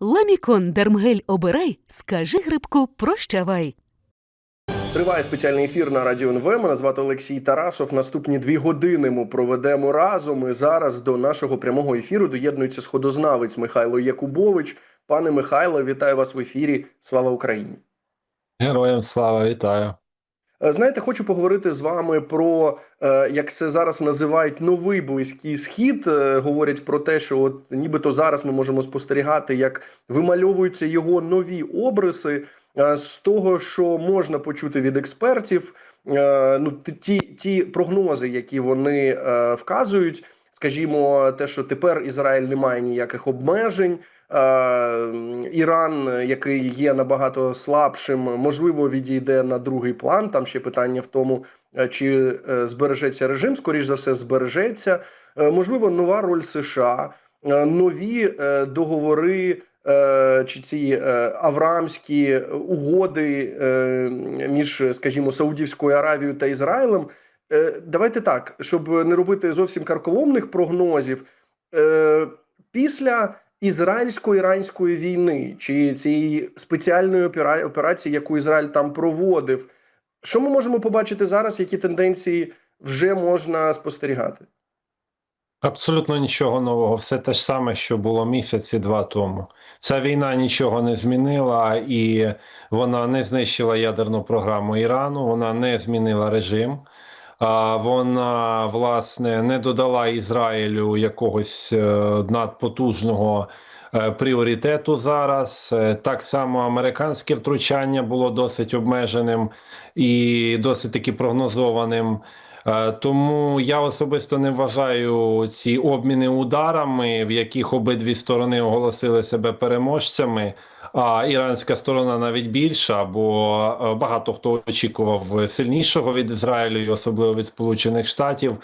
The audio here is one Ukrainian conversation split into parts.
Ламікон Дермгель обирай, скажи грибку прощавай. Триває спеціальний ефір на радіо НВ. Мене звати Олексій Тарасов. Наступні дві години ми проведемо разом. І зараз до нашого прямого ефіру доєднується сходознавець Михайло Якубович. Пане Михайло, вітаю вас в ефірі. Слава Україні! Героям слава, вітаю. Е, Знаєте, хочу поговорити з вами про е, як це зараз називають новий близький схід. Е, Говорять про те, що от нібито зараз ми можемо спостерігати, як вимальовуються його нові обриси. З того, що можна почути від експертів, ну ті, ті прогнози, які вони вказують, скажімо, те, що тепер Ізраїль не має ніяких обмежень. Е, Іран, який є набагато слабшим, можливо, відійде на другий план. Там ще питання в тому, е, чи е, збережеться режим. Скоріш за все, збережеться. Можливо, нова роль США, нові договори. Чи ці авраамські угоди між, скажімо, Саудівською Аравією та Ізраїлем. Давайте так, щоб не робити зовсім карколомних прогнозів. Після ізраїльсько-іранської війни чи цієї спеціальної операції, яку Ізраїль там проводив, що ми можемо побачити зараз, які тенденції вже можна спостерігати? Абсолютно нічого нового, все те ж саме, що було місяці два тому. Ця війна нічого не змінила, і вона не знищила ядерну програму Ірану, вона не змінила режим. Вона власне не додала Ізраїлю якогось е, надпотужного е, пріоритету зараз. Е, Так само американське втручання було досить обмеженим і досить таки прогнозованим. Тому я особисто не вважаю ці обміни ударами, в яких обидві сторони оголосили себе переможцями. А іранська сторона навіть більша, бо е, багато хто очікував сильнішого від Ізраїлю, і особливо від Сполучених Штатів.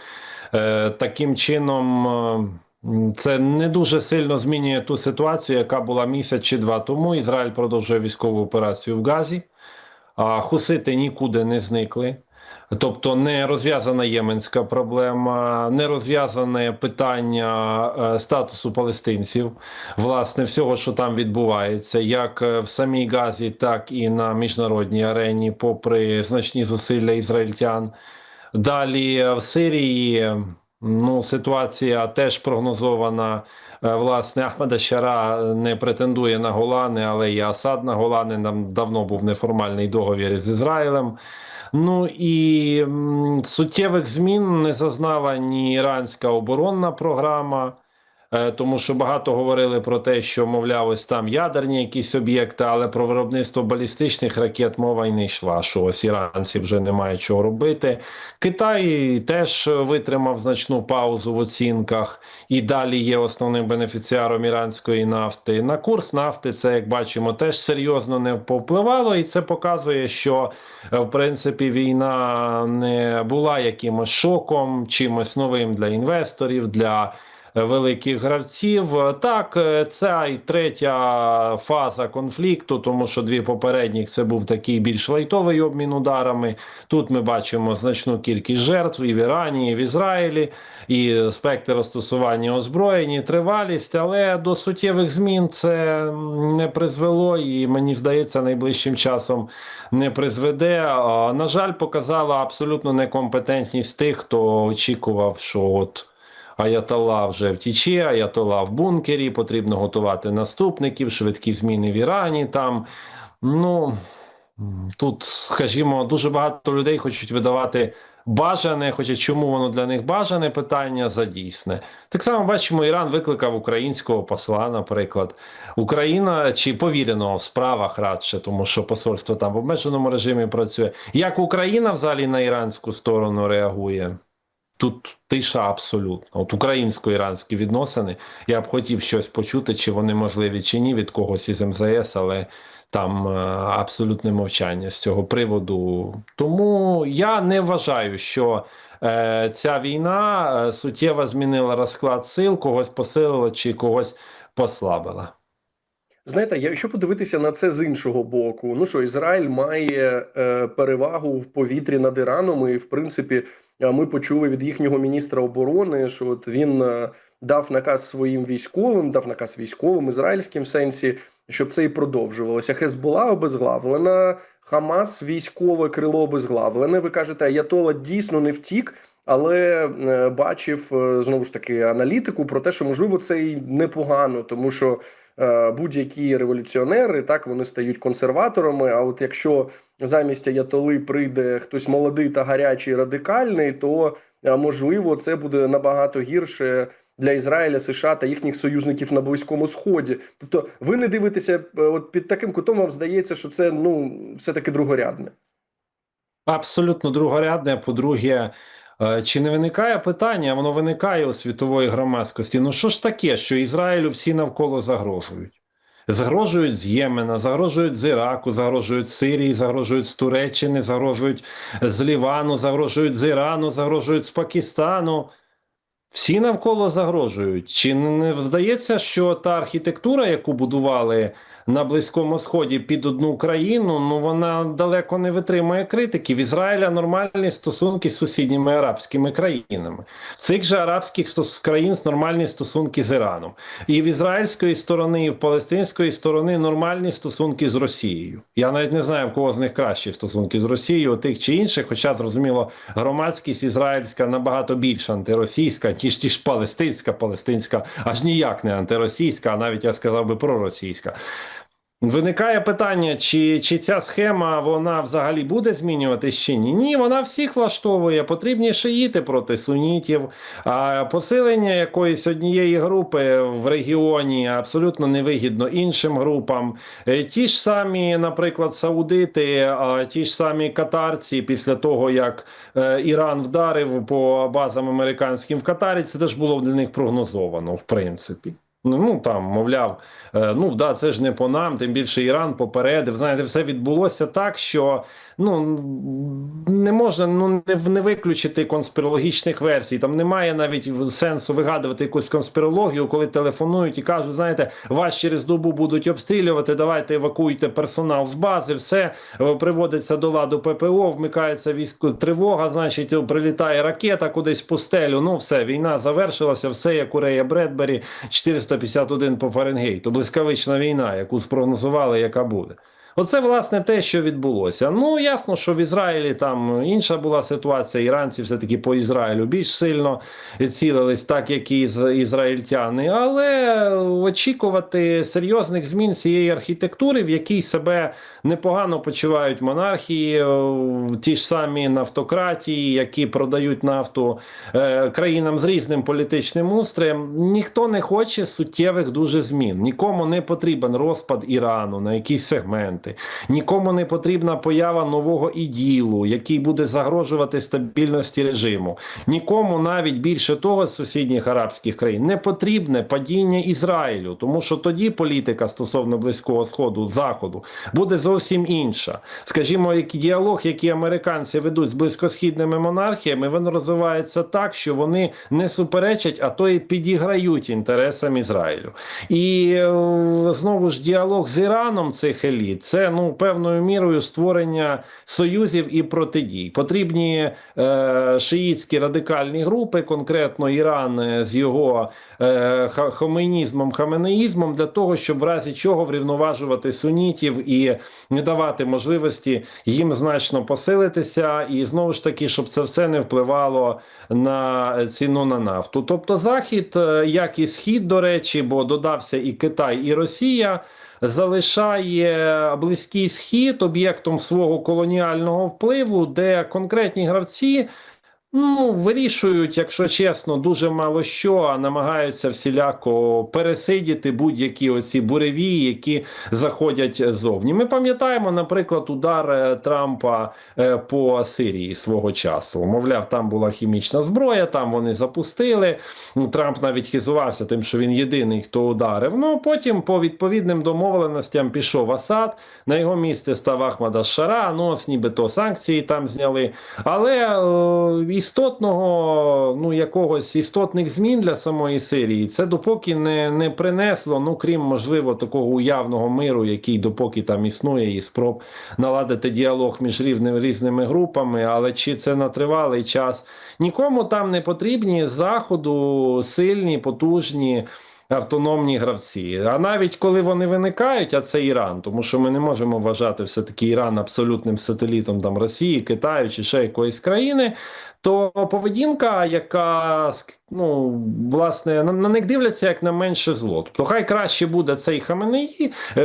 Е, Таким чином, е, це не дуже сильно змінює ту ситуацію, яка була місяць чи два тому. Ізраїль продовжує військову операцію в Газі, а хусити нікуди не зникли. Тобто не розв'язана єменська проблема, не розв'язане питання е, статусу палестинців, власне, всього, що там відбувається, як е, в самій Газі, так і на міжнародній арені, попри значні зусилля ізраїльтян. Далі е, в Сирії ну, ситуація теж прогнозована. Власне, Ахмеда Щара не претендує на Голани, але і Асад на Голани. Нам давно був неформальний договір з Ізраїлем. Ну і м, суттєвих змін не зазнала ні іранська оборонна програма, тому що багато говорили про те, що, мовляв, ось там ядерні якісь об'єкти, але про виробництво балістичних ракет мова й не йшла. Що ось іранці вже немає чого робити. Китай теж витримав значну паузу в оцінках і далі є основним бенефіціаром іранської нафти. На курс нафти це, як бачимо, теж серйозно не повпливало, і це показує, що е, в принципі війна не була якимось шоком, чимось новим для інвесторів. для е, Великих гравців так, це і третя фаза конфлікту, тому що дві попередніх це був такий більш лайтовий обмін ударами. Тут ми бачимо значну кількість жертв і в Ірані, і в Ізраїлі, і спектр розтасування озброєнь, і тривалість, але до суттєвих змін це не призвело, і мені здається, найближчим часом не призведе. На жаль, показала абсолютну некомпетентність тих, хто очікував, що от. Аятолла вже втіче, Аятолла в бункері, потрібно готувати наступників, швидкі зміни в Ірані. Там ну тут, скажімо, дуже багато людей хочуть видавати бажане, хоча чому воно для них бажане питання за дійсне. Так само бачимо, Іран викликав українського посла, наприклад. Україна чи повіреного в справах радше, тому що посольство там в обмеженому режимі працює. Як Україна взагалі на іранську сторону реагує? Тут тиша абсолютно. От українсько-іранські відносини. Я б хотів щось почути, чи вони можливі, чи ні, від когось із МЗС, але там е, абсолютне мовчання з цього приводу. Тому я не вважаю, що е, ця війна е, суттєво змінила розклад сил, когось посилила чи когось послабила. Знаєте, якщо подивитися на це з іншого боку, ну що Ізраїль має е, перевагу в повітрі над Іраном, і в принципі е, ми почули від їхнього міністра оборони, що от він е, дав наказ своїм військовим, дав наказ військовим ізраїльським сенсі, щоб це і продовжувалося. Хезбола обезглавлена, Хамас військове крило обезглавлене. Ви кажете, Аятола дійсно не втік. Але е, бачив е, знову ж таки аналітику про те, що можливо це і непогано, тому що будь-які революціонери так вони стають консерваторами. А от якщо замість Аятоли прийде хтось молодий та гарячий, радикальний, то е, можливо це буде набагато гірше для Ізраїля, США та їхніх союзників на Близькому Сході. Тобто, ви не дивитеся, е, от під таким кутом вам здається, що це ну все таки другорядне. Абсолютно другорядне. По-друге, е, чи не виникає питання? Воно виникає у світової громадськості. Ну що ж таке, що Ізраїлю всі навколо загрожують? Загрожують з Ємена, загрожують з Іраку, загрожують з Сирії, загрожують з Туреччини, загрожують з Лівану, загрожують з Ірану, загрожують з Пакистану. Всі навколо загрожують. Чи не здається, що та архітектура, яку будували на Близькому Сході під одну країну, ну вона далеко не витримує критики. В Ізраїля нормальні стосунки з сусідніми арабськими країнами. В цих же арабських країн нормальні стосунки з Іраном. І в ізраїльської сторони, і в палестинської сторони нормальні стосунки з Росією. Я навіть не знаю, в кого з них кращі стосунки з Росією, тих чи інших, хоча зрозуміло, громадськість ізраїльська набагато більш антиросійська, ніж ті ж палестинська, палестинська, аж ніяк не антиросійська, а навіть я сказав би проросійська. Виникає питання, чи, чи ця схема вона взагалі буде змінюватись чи ні? Ні, вона всіх влаштовує. Потрібні шиїти проти сунітів. А посилення якоїсь однієї групи в регіоні абсолютно невигідно іншим групам. Е, Ті ж самі, наприклад, саудити, а ті ж самі катарці, після того як е, Іран вдарив по базам американським в Катарі, це теж було для них прогнозовано, в принципі. Ну, там, мовляв, е, ну да, це ж не по нам, тим більше Іран попередив. Знаєте, все відбулося так, що ну не можна ну не, не виключити конспірологічних версій. Там немає навіть сенсу вигадувати якусь конспірологію, коли телефонують і кажуть, знаєте, вас через добу будуть обстрілювати. Давайте евакуйте персонал з бази, все е, приводиться до ладу ППО, вмикається військо тривога. Значить, прилітає ракета кудись в пустелю. Ну все, війна завершилася. Все як у Рея Бредбері 451 по Фаренгейту. Блискавична війна, яку спрогнозували, яка буде. Оце власне те, що відбулося. Ну ясно, що в Ізраїлі там інша була ситуація. Іранці все таки по Ізраїлю більш сильно цілились, так як і ізраїльтяни, але очікувати серйозних змін цієї архітектури, в якій себе непогано почувають монархії, е, ті ж самі нафтократії, які продають нафту е, країнам з різним політичним устроєм. Ніхто не хоче суттєвих дуже змін. Нікому не потрібен розпад Ірану на якісь сегменти. Нікому не потрібна поява нового іділу, який буде загрожувати стабільності режиму. Нікому навіть більше того з сусідніх арабських країн не потрібне падіння Ізраїлю, тому що тоді політика стосовно близького сходу заходу буде зовсім інша. Скажімо, як діалог, який американці ведуть з близькосхідними монархіями, він розвивається так, що вони не суперечать, а то і підіграють інтересам Ізраїлю. І е, знову ж діалог з Іраном цих еліт це ну певною мірою створення союзів і протидій. Потрібні е, шиїцькі радикальні групи, конкретно Іран е, з його е, хоменізмом, хаменеїзмом, для того, щоб в разі чого врівноважувати сунітів і не давати можливості їм значно посилитися, і знову ж таки, щоб це все не впливало на ціну на нафту. Тобто, захід, е, як і схід, до речі, бо додався і Китай, і Росія. Залишає близький схід об'єктом свого колоніального впливу, де конкретні гравці ну вирішують, якщо чесно, дуже мало що, а намагаються всіляко пересидіти будь-які оці буревії, які заходять зовні. Ми пам'ятаємо, наприклад, удар е, Трампа е, по Сирії свого часу. Мовляв, там була хімічна зброя, там вони запустили. Трамп навіть хизувався тим, що він єдиний, хто ударив. Ну потім по відповідним домовленостям пішов Асад. На його місце став Ахмад Аш-Шара, Ну нібито санкції там зняли. Але е, і істотного, ну якогось істотних змін для самої Сирії, це допоки не, не принесло, ну крім можливо, такого уявного миру, який допоки там існує, і спроб наладити діалог між рівними різними групами. Але чи це на тривалий час? Нікому там не потрібні заходу сильні, потужні. Автономні гравці. А навіть коли вони виникають, а це Іран, тому що ми не можемо вважати все-таки Іран абсолютним сателітом там Росії, Китаю чи ще якоїсь країни, то поведінка, яка ну, власне на, на них дивляться як на менше зло. Тобто хай краще буде цей Хаменеї, е,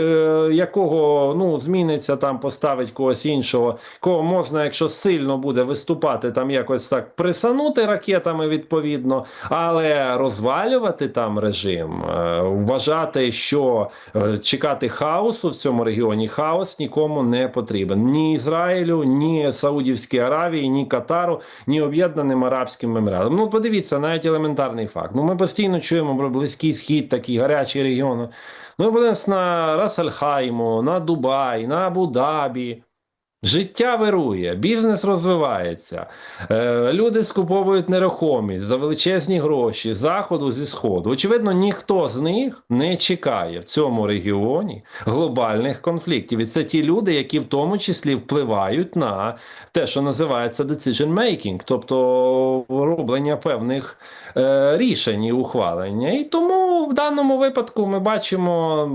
якого ну, зміниться там, поставить когось іншого, кого можна, якщо сильно буде виступати, там якось так присанути ракетами відповідно, але розвалювати там режим, е, вважати, що е, чекати хаосу в цьому регіоні, хаос нікому не потрібен. Ні Ізраїлю, ні Саудівській Аравії, ні Катару, ні Об'єднаним Арабським Еміратам. Ну, подивіться, навіть елементарний факт. Ну, ми постійно чуємо про Близький Схід, такий гарячий регіон. Ми подивимось на Расальхайму, на Дубай, на Абу-Дабі. Життя вирує, бізнес розвивається, е, люди скуповують нерухомість за величезні гроші з заходу зі сходу. Очевидно, ніхто з них не чекає в цьому регіоні глобальних конфліктів. І це ті люди, які в тому числі впливають на те, що називається decision making, тобто роблення певних е, рішень і ухвалення. І тому в даному випадку ми бачимо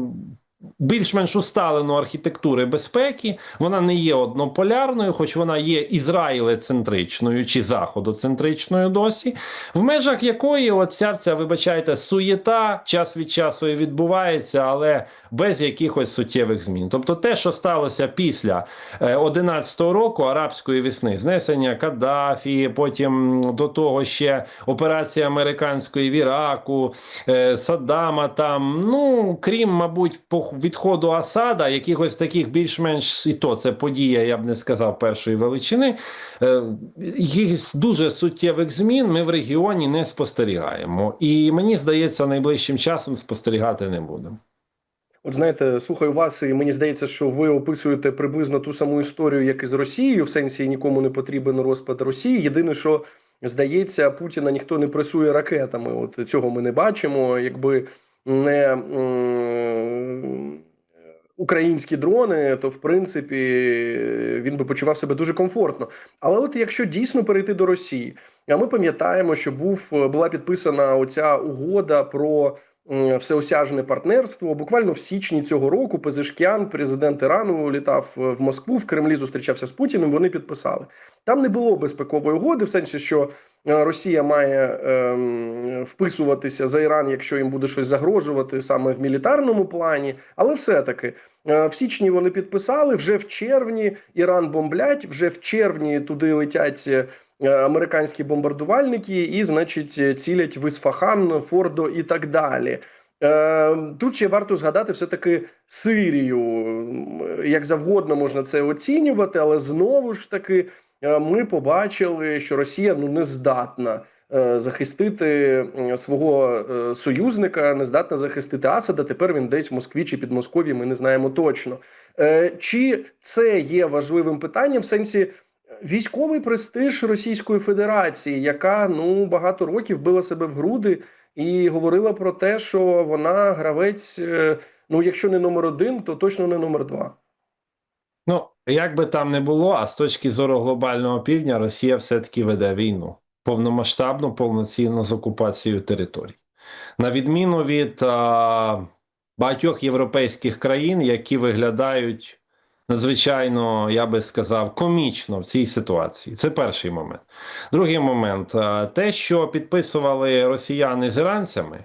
більш-менш усталену архітектури безпеки. Вона не є однополярною, хоч вона є ізраїлецентричною чи заходоцентричною досі, в межах якої оця вся, вибачайте, суєта час від часу і відбувається, але без якихось суттєвих змін. Тобто те, що сталося після 11-го року арабської весни, знесення Каддафі, потім до того ще операція американської в Іраку, е, Саддама там, ну крім, мабуть, по відходу Асада, якихось таких більш-менш і то це подія, я б не сказав першої величини. е, Якихось дуже суттєвих змін ми в регіоні не спостерігаємо. І мені здається, найближчим часом спостерігати не будемо. От знаєте, слухаю вас, і мені здається, що ви описуєте приблизно ту саму історію, як і з Росією, в сенсі нікому не потрібен розпад Росії. Єдине, що здається, Путіна ніхто не пресує ракетами. От цього ми не бачимо. Якби не українські дрони, то в принципі він би почував себе дуже комфортно. Але от якщо дійсно перейти до Росії, а ми пам'ятаємо, що був була підписана оця угода про всеосяжне партнерство. Буквально в січні цього року Пезешкян, президент Ірану, літав в Москву, в Кремлі зустрічався з Путіним. Вони підписали. Там не було безпекової угоди, в сенсі, що Росія має ем, вписуватися за Іран, якщо їм буде щось загрожувати саме в мілітарному плані. Але все-таки е, в січні вони підписали. Вже в червні Іран бомблять. Вже в червні туди летять е, американські бомбардувальники, і, значить, цілять в Ісфахан, Фордо і так далі. Е, Тут ще варто згадати все-таки Сирію. Як завгодно можна це оцінювати, але знову ж таки е, ми побачили, що Росія ну не здатна е, захистити свого е, союзника, не здатна захистити Асада. Тепер він десь в Москві чи під Москові. Ми не знаємо точно. Е, Чи це є важливим питанням в сенсі? Військовий престиж Російської Федерації, яка ну багато років била себе в груди і говорила про те, що вона гравець. е, Ну, якщо не номер один, то точно не номер два. Ну, як би там не було, а з точки зору глобального півдня, Росія все-таки веде війну повномасштабну, повноцінну з окупацією територій. На відміну від а, багатьох європейських країн, які виглядають надзвичайно, я би сказав, комічно в цій ситуації. Це перший момент. Другий момент те, що підписували росіяни з іранцями.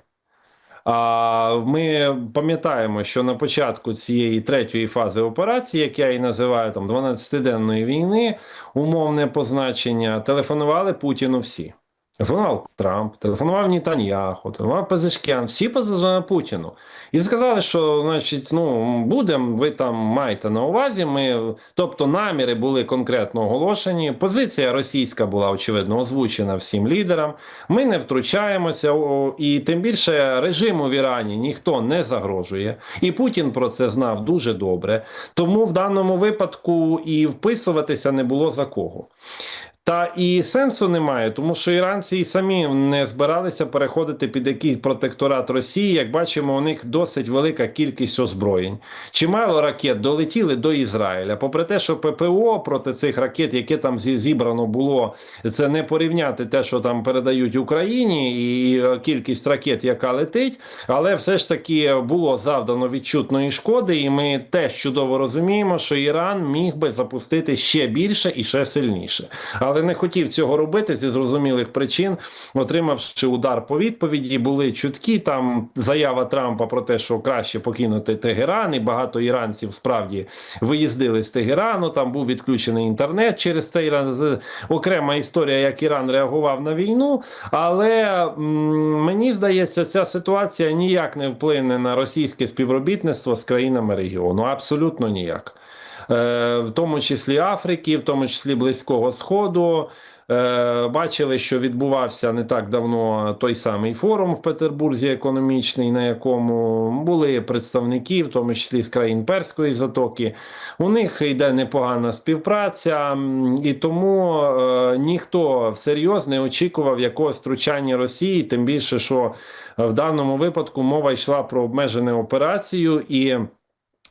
А ми пам'ятаємо, що на початку цієї третьої фази операції, як я її називаю там 12-денної війни, умовне позначення, телефонували Путіну всі. Телефонував Трамп, телефонував Нітаньяху, телефонував Пезешкян, всі позвонили Путіну. І сказали, що значить, ну будемо, ви там маєте на увазі. Ми, тобто наміри були конкретно оголошені. Позиція російська була очевидно озвучена всім лідерам. Ми не втручаємося, і тим більше режиму в Ірані ніхто не загрожує. І Путін про це знав дуже добре. Тому в даному випадку і вписуватися не було за кого. Та і сенсу немає, тому що іранці і самі не збиралися переходити під якийсь протекторат Росії. Як бачимо, у них досить велика кількість озброєнь. Чимало ракет долетіли до Ізраїля. Попри те, що ППО проти цих ракет, яке там зібрано було, це не порівняти те, що там передають Україні, і кількість ракет, яка летить, але все ж таки було завдано відчутної шкоди, і ми теж чудово розуміємо, що Іран міг би запустити ще більше і ще сильніше, але не хотів цього робити зі зрозумілих причин, отримавши удар по відповіді. Були чутки там заява Трампа про те, що краще покинути Тегеран, і багато іранців справді виїздили з Тегерану. Там був відключений інтернет через цей. Окрема історія, як Іран реагував на війну. Але мені здається, ця ситуація ніяк не вплине на російське співробітництво з країнами регіону. Абсолютно ніяк. Е, в тому числі Африки, в тому числі Близького Сходу. Е, Бачили, що відбувався не так давно той самий форум в Петербурзі економічний, на якому були представники, в тому числі з країн Перської затоки. У них йде непогана співпраця, і тому е, ніхто всерйоз не очікував якогось втручання Росії, тим більше, що в даному випадку мова йшла про обмежену операцію і.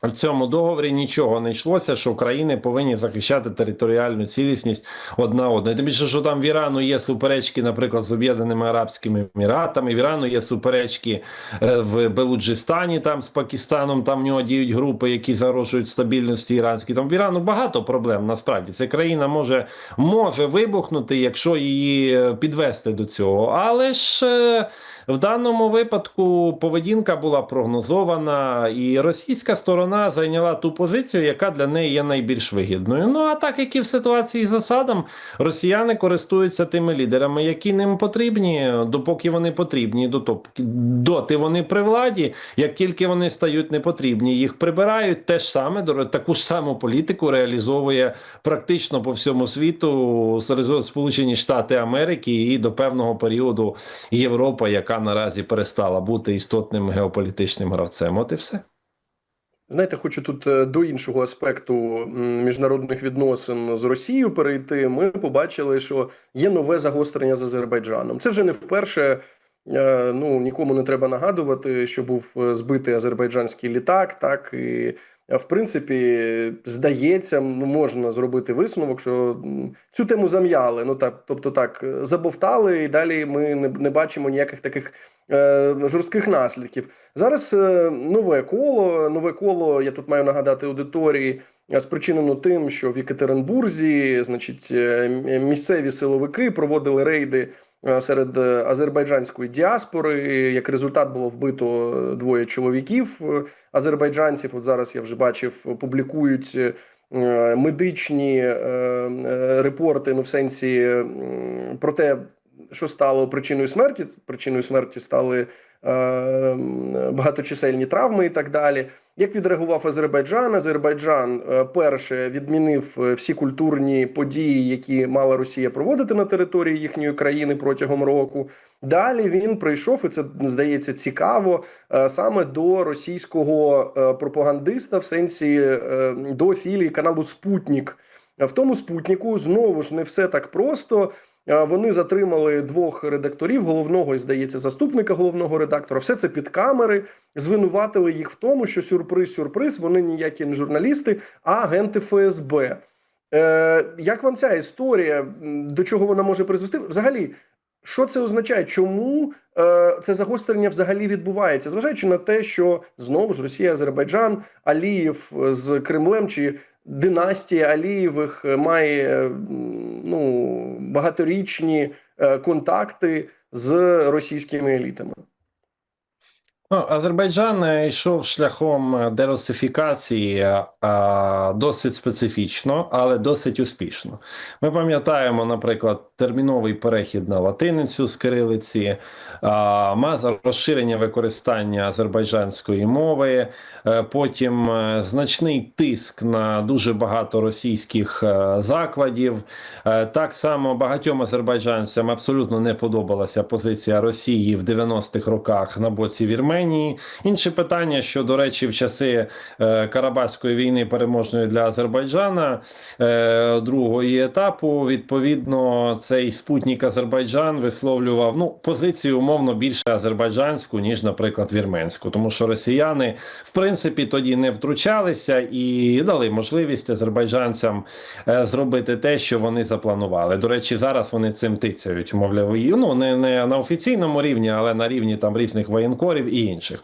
В цьому договорі нічого не йшлося, що країни повинні захищати територіальну цілісність одна одної. Тим більше, що там в Ірану є суперечки, наприклад, з Об'єднаними Арабськими Еміратами. В Ірану є суперечки е, в Белуджистані, там з Пакистаном. Там в нього діють групи, які загрожують стабільності іранській. Там в Ірану багато проблем. Насправді ця країна може, може вибухнути, якщо її е, підвести до цього. Але ж. В даному випадку поведінка була прогнозована, і російська сторона зайняла ту позицію, яка для неї є найбільш вигідною. Ну а так як і в ситуації з засадом, росіяни користуються тими лідерами, які ним потрібні, допоки вони потрібні, доти вони при владі. Як тільки вони стають непотрібні, їх прибирають. Те ж саме таку ж саму політику реалізовує практично по всьому світу Сполучені Штати Америки і до певного періоду Європа, яка наразі перестала бути істотним геополітичним гравцем. От і все. Знаєте, хочу тут е, до іншого аспекту міжнародних відносин з Росією перейти. Ми побачили, що є нове загострення з Азербайджаном. Це вже не вперше. Е, Ну нікому не треба нагадувати, що був е, збитий азербайджанський літак. Так і в принципі здається, можна зробити висновок, що цю тему зам'яли. Ну так, тобто так е, забовтали, і далі ми не, не бачимо ніяких таких е, жорстких наслідків. Зараз е, нове коло. Нове коло, я тут маю нагадати аудиторії, е, спричинено тим, що в Єкатеринбурзі, значить, е, місцеві силовики проводили рейди е, серед е, азербайджанської діаспори. Як результат було вбито е, двоє чоловіків е, азербайджанців. От зараз я вже бачив, публікують. е, е, Медичні е, е, репорти, ну в сенсі про те, що стало причиною смерті. Причиною смерті стали е, багаточисельні травми і так далі. Як відреагував Азербайджан? Азербайджан е, перше відмінив е, всі культурні події, які мала Росія проводити на території їхньої країни протягом року. Далі він прийшов, і це здається цікаво е, саме до російського пропагандиста, в сенсі до філії каналу Спутнік. В тому спутнику знову ж не все так просто. Вони затримали двох редакторів, головного і здається, заступника головного редактора. Все це під камери. Звинуватили їх в тому, що сюрприз, сюрприз, вони ніякі не журналісти, а агенти ФСБ. Е, як вам ця історія? До чого вона може призвести? Взагалі, що це означає? Чому е, це загострення взагалі відбувається? Зважаючи на те, що знову ж Росія, Азербайджан, Алієв з Кремлем чи династія Алієвих е, має ну, багаторічні е, контакти з російськими елітами. Ну, Азербайджан е, йшов шляхом е, дерусифікації е, досить специфічно, але досить успішно. Ми пам'ятаємо, наприклад, терміновий перехід на латиницю з кирилиці, розширення використання азербайджанської мови, потім значний тиск на дуже багато російських закладів. Так само багатьом азербайджанцям абсолютно не подобалася позиція Росії в 90-х роках на боці Вірменії. Вірменії. Інше питання, що, до речі, в часи е, Карабахської війни переможної для Азербайджана е, другої етапу, відповідно, цей спутник Азербайджан висловлював ну, позицію умовно більше азербайджанську, ніж, наприклад, вірменську, тому що росіяни, в принципі, тоді не втручалися і дали можливість азербайджанцям е, зробити те, що вони запланували. До речі, зараз вони цим тицяють, мовляв, ну не, не на офіційному рівні, але на рівні там різних воєнкорів і інших.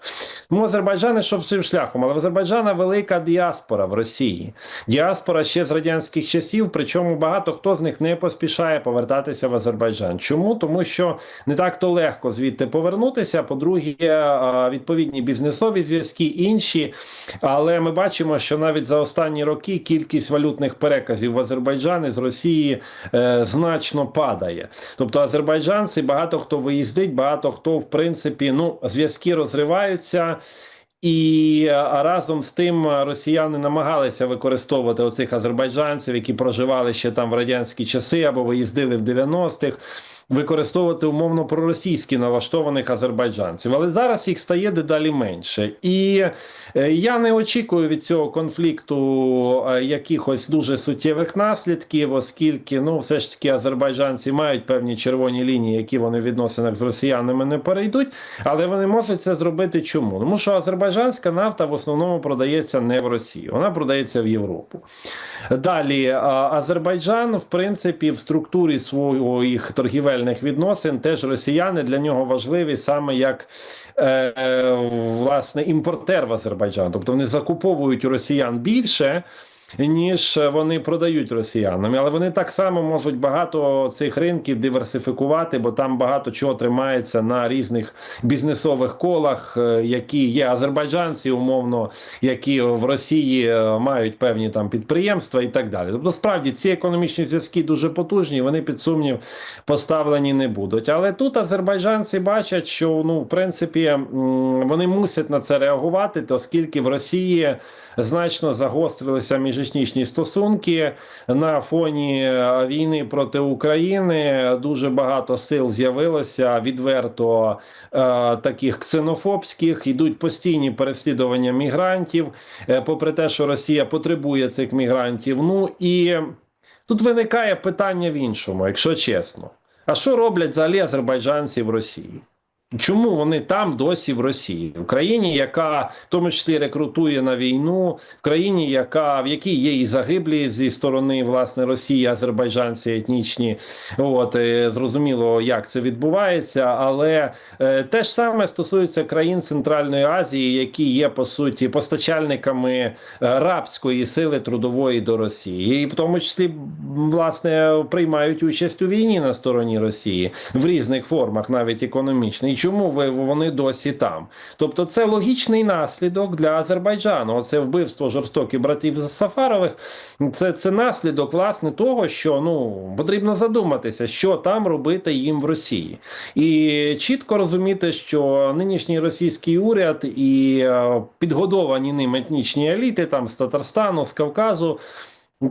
Тому Азербайджан ішов цим шляхом, але в Азербайджана велика діаспора в Росії. Діаспора ще з радянських часів, причому багато хто з них не поспішає повертатися в Азербайджан. Чому? Тому що не так то легко звідти повернутися. По-друге, відповідні бізнесові зв'язки інші. Але ми бачимо, що навіть за останні роки кількість валютних переказів в Азербайджан із Росії е, значно падає. Тобто азербайджанці багато хто виїздить, багато хто в принципі ну зв'язки розриваються. І разом з тим росіяни намагалися використовувати оцих азербайджанців, які проживали ще там в радянські часи або виїздили в 90-х, використовувати умовно проросійськи налаштованих азербайджанців. Але зараз їх стає дедалі менше. І е, я не очікую від цього конфлікту е, якихось дуже суттєвих наслідків, оскільки ну, все ж таки азербайджанці мають певні червоні лінії, які вони в відносинах з росіянами не перейдуть. Але вони можуть це зробити чому? Тому що азербайджанська нафта в основному продається не в Росії, вона продається в Європу. Далі Азербайджан, в принципі, в структурі своїх торгівельних відносин теж росіяни для нього важливі саме як е, е, власне імпортер в Азербайджан. Тобто вони закуповують у росіян більше. Ніж вони продають росіянам, але вони так само можуть багато цих ринків диверсифікувати, бо там багато чого тримається на різних бізнесових колах, е, які є азербайджанці, умовно, які в Росії е, мають певні там підприємства і так далі. Тобто, справді ці економічні зв'язки дуже потужні, вони під сумнів поставлені не будуть. Але тут азербайджанці бачать, що ну в принципі вони мусять на це реагувати, оскільки в Росії значно загострилися міжетнічні стосунки на фоні е, війни проти України. Дуже багато сил з'явилося відверто е, таких ксенофобських. Йдуть постійні переслідування мігрантів, е, попри те, що Росія потребує цих мігрантів. Ну і тут виникає питання в іншому, якщо чесно. А що роблять взагалі азербайджанці в Росії? Чому вони там досі в Росії, в країні, яка в тому числі рекрутує на війну, в країні, яка в якій є і загиблі зі сторони власне Росії, азербайджанці етнічні, от е, зрозуміло, як це відбувається, але е, те ж саме стосується країн Центральної Азії, які є по суті постачальниками е, рабської сили трудової до Росії, і в тому числі власне приймають участь у війні на стороні Росії в різних формах, навіть економічних. Чому ви вони досі там? Тобто, це логічний наслідок для Азербайджану. Це вбивство жорстоких братів Сафарових. Це, це наслідок власне того, що ну потрібно задуматися, що там робити їм в Росії, і чітко розуміти, що нинішній російський уряд і е, підгодовані ним етнічні еліти там з Татарстану, з Кавказу.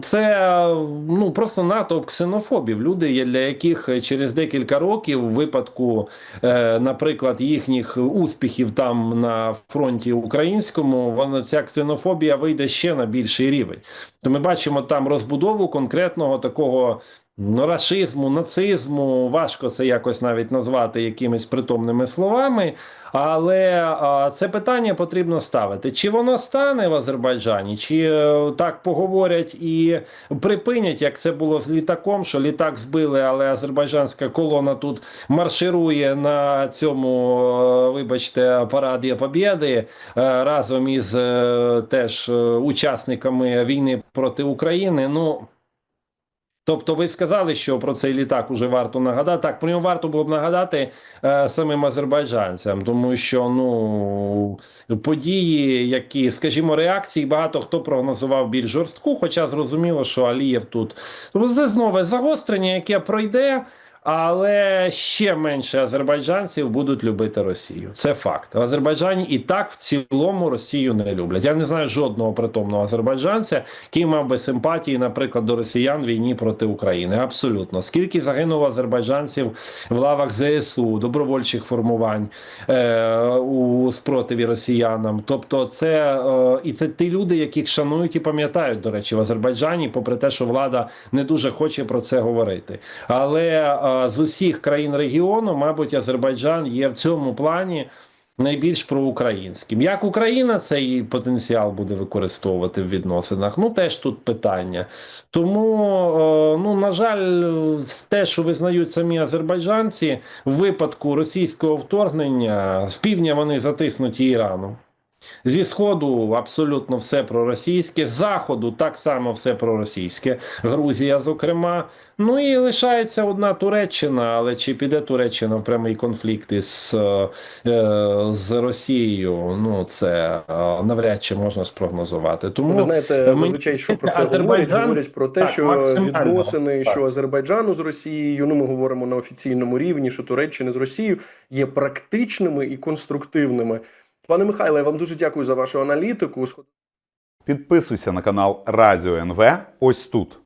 Це ну просто натовп ксенофобів. Люди, для яких через декілька років, в випадку, е, наприклад, їхніх успіхів там на фронті українському, вона ця ксенофобія вийде ще на більший рівень. То ми бачимо там розбудову конкретного такого. Ну, рашизму, нацизму, важко це якось навіть назвати якимись притомними словами, але це питання потрібно ставити. Чи воно стане в Азербайджані, чи е, так поговорять і припинять, як це було з літаком, що літак збили, але азербайджанська колона тут марширує на цьому, е, вибачте, параді Побєди е, разом із теж учасниками війни проти України. Ну. Тобто, ви сказали, що про цей літак уже варто нагадати. Так, про нього варто було б нагадати е, самим азербайджанцям, тому що ну події, які, скажімо, реакції, багато хто прогнозував більш жорстку, хоча зрозуміло, що Алієв тут. Тобто це знову загострення, яке пройде. Але ще менше азербайджанців будуть любити Росію. Це факт. В Азербайджані і так в цілому Росію не люблять. Я не знаю жодного притомного азербайджанця, який мав би симпатії, наприклад, до росіян в війні проти України. Абсолютно. Скільки загинуло азербайджанців в лавах ЗСУ, добровольчих формувань е, у спротиві росіянам. Тобто, це е, і це ті люди, яких шанують і пам'ятають, до речі, в Азербайджані, попри те, що влада не дуже хоче про це говорити. Але е, з усіх країн регіону, мабуть, Азербайджан є в цьому плані. Найбільш проукраїнським. Як Україна цей потенціал буде використовувати в відносинах? Ну теж тут питання. Тому, е, ну на жаль, те, що визнають самі азербайджанці, в випадку російського вторгнення з півдня вони затиснуті Іраном. Зі сходу абсолютно все проросійське, з заходу так само все проросійське, Грузія, зокрема. Ну і лишається одна Туреччина, але чи піде Туреччина в прямий конфлікт із е, е, з Росією? Ну це е, навряд чи можна спрогнозувати. Тому Ви знаєте, зазвичай, що про це Азербайджан- говорять, говорять про те, так, що відносини, Так. що Азербайджану з Росією, ну ми говоримо на офіційному рівні, що Туреччини з Росією є практичними і конструктивними. Пане Михайле, я вам дуже дякую за вашу аналітику. Підписуйся на канал Радіо НВ ось тут.